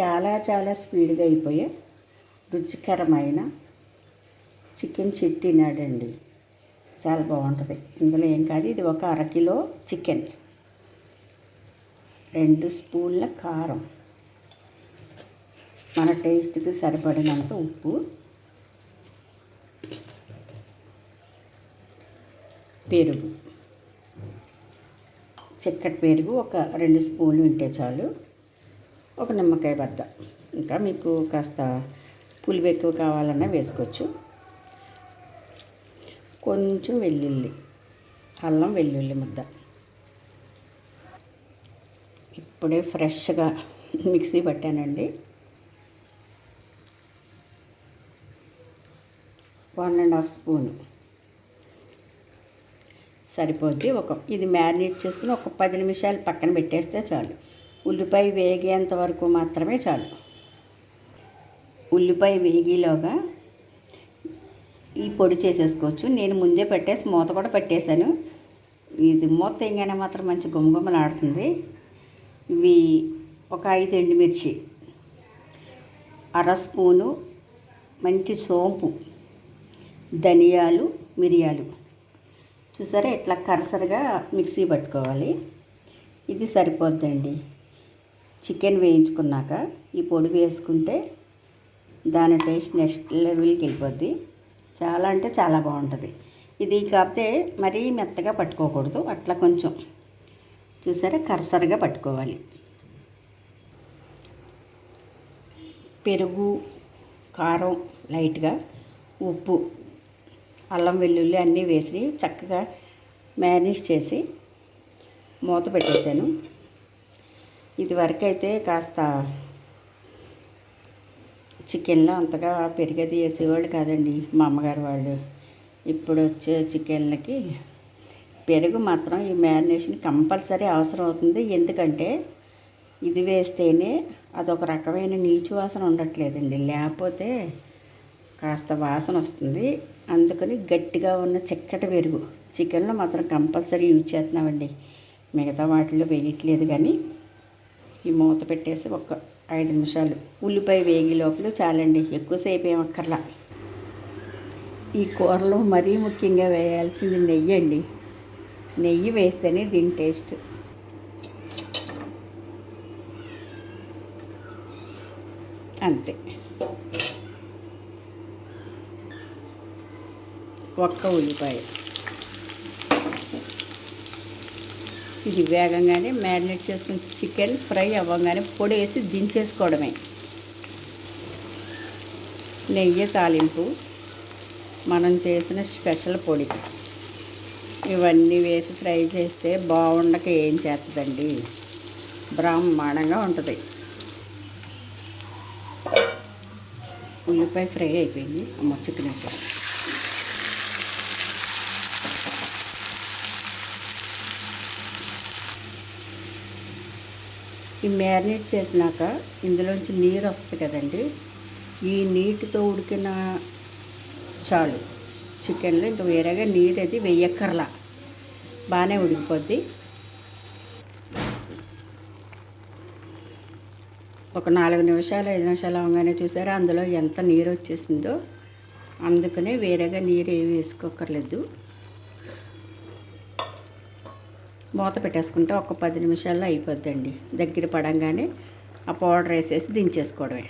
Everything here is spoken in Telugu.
చాలా చాలా స్పీడ్గా అయిపోయే రుచికరమైన చికెన్ చిట్టినాడండి చాలా బాగుంటుంది. ఇందులో ఏం కాదు ఇది ఒక అరకిలో చికెన్. రెండు స్పూన్ల కారం. మన టేస్ట్కి సరిపడినంత ఉప్పు. పెరుగు. చిక్కటి పెరుగు ఒక రెండు స్పూన్లు ఉంటే చాలు. ఒక నిమ్మకాయ బద్ద. ఇంకా మీకు కాస్త పులుపు ఎక్కువ కావాలన్నా వేసుకోవచ్చు. కొంచెం వెల్లుల్లి అల్లం వెల్లుల్లి ముద్ద. ఇప్పుడే ఫ్రెష్గా mixie పట్టానండి. One and half spoon. సరిపోద్ది ఒక ఇది మ్యారినేట్ చేసుకుని ఒక పది నిమిషాలు పక్కన పెట్టేస్తే చాలు. ఉల్లిపాయ వేగేంత వరకు మాత్రమే చాలు. ఉల్లిపాయ వేగిలోగా ఈ పొడి చేసేసుకోవచ్చు. నేను ముందే పెట్టేసి మూత కూడా పెట్టేశాను. ఇది మూత వేయగానే మాత్రం మంచి గుమగుమలాడుతుంది. ఇవి ఒక ఐదు ఎండుమిర్చి అర స్పూను మంచి సోంపు ధనియాలు మిరియాలు. చూసారా? ఇట్లా కరసరగా మిక్సీ పట్టుకోవాలి. ఇది సరిపోద్దండి. చికెన్ వేయించుకున్నాక ఈ పొడి వేసుకుంటే దాని టేస్ట్ నెక్స్ట్ లెవెల్కి వెళ్ళిపోద్ది. చాలా అంటే చాలా బాగుంటుంది. ఇది కాకపోతే మరీ మెత్తగా పట్టుకోకూడదు. అట్లా కొంచెం చూసారా? కరసరగా పట్టుకోవాలి. పెరుగు కారం లైట్గా ఉప్పు అల్లం వెల్లుల్లి అన్నీ వేసి చక్కగా మ్యారినేట్ చేసి మూత పెట్టేశాను. ఇది కాస్త చికెన్లో అంతగా పెరిగది వేసేవాళ్ళు కాదండి మా అమ్మగారు వాళ్ళు. ఇప్పుడు వచ్చే చికెన్లకి పెరుగు మాత్రం ఈ మ్యారినేషన్ కంపల్సరీ అవసరం అవుతుంది. ఎందుకంటే ఇది వేస్తేనే అదొక రకమైన నీచు వాసన ఉండట్లేదండి. లేకపోతే కాస్త వాసన వస్తుంది. అందుకని గట్టిగా ఉన్న చిక్కటి పెరుగు. చికెన్లో మాత్రం కంపల్సరీ యూజ్ చేస్తున్నామండి. మిగతా వాటిలో వేయట్లేదు కానీ ఈ మూత పెట్టేసి ఒక ఐదు నిమిషాలు. ఉల్లిపాయ వేగి లోపల చాలండి. ఎక్కువసేపు ఏమక్కర్లా ఈ కూరలో మరీ ముఖ్యంగా వేయాల్సింది నెయ్యి అండి. నెయ్యి వేస్తేనే దీని టేస్ట్. అంతే. ఒక్క ఉల్లిపాయ. ఇది వేగంగానే మ్యారినేట్ చేసుకుని చికెన్ ఫ్రై అవ్వగానే పొడి వేసి దించేసుకోవడమే. నెయ్యి తాలింపు మనం చేసిన స్పెషల్ పొడి. ఇవన్నీ వేసి ఫ్రై చేస్తే బాగుండక ఏం చేస్తుందండి బ్రహ్మాండంగా ఉంటుంది. ఉల్లిపాయ ఫ్రై అయిపోయింది. అమ్మ ఈ మ్యారినేట్ చేసినాక ఇందులోంచి నీరు వస్తుంది కదండి. ఈ నీటితో ఉడికిన చాలు. చికెన్లో ఇంకా వేరేగా నీరు అది వెయ్యక్కర్లా బాగానే ఉడికిపోద్ది. ఒక నాలుగు నిమిషాలు ఐదు నిమిషాలు అవగానే చూసారా? అందులో ఎంత నీరు వచ్చేసిందో. అందుకనే వేరేగా నీరు ఏమి వేసుకోకర్లేదు మూత పెట్టేసుకుంటే ఒక పది నిమిషాల్లో అయిపోద్దండి. దగ్గర పడంగానే ఆ పౌడర్ వేసేసి దించేసుకోవడమే.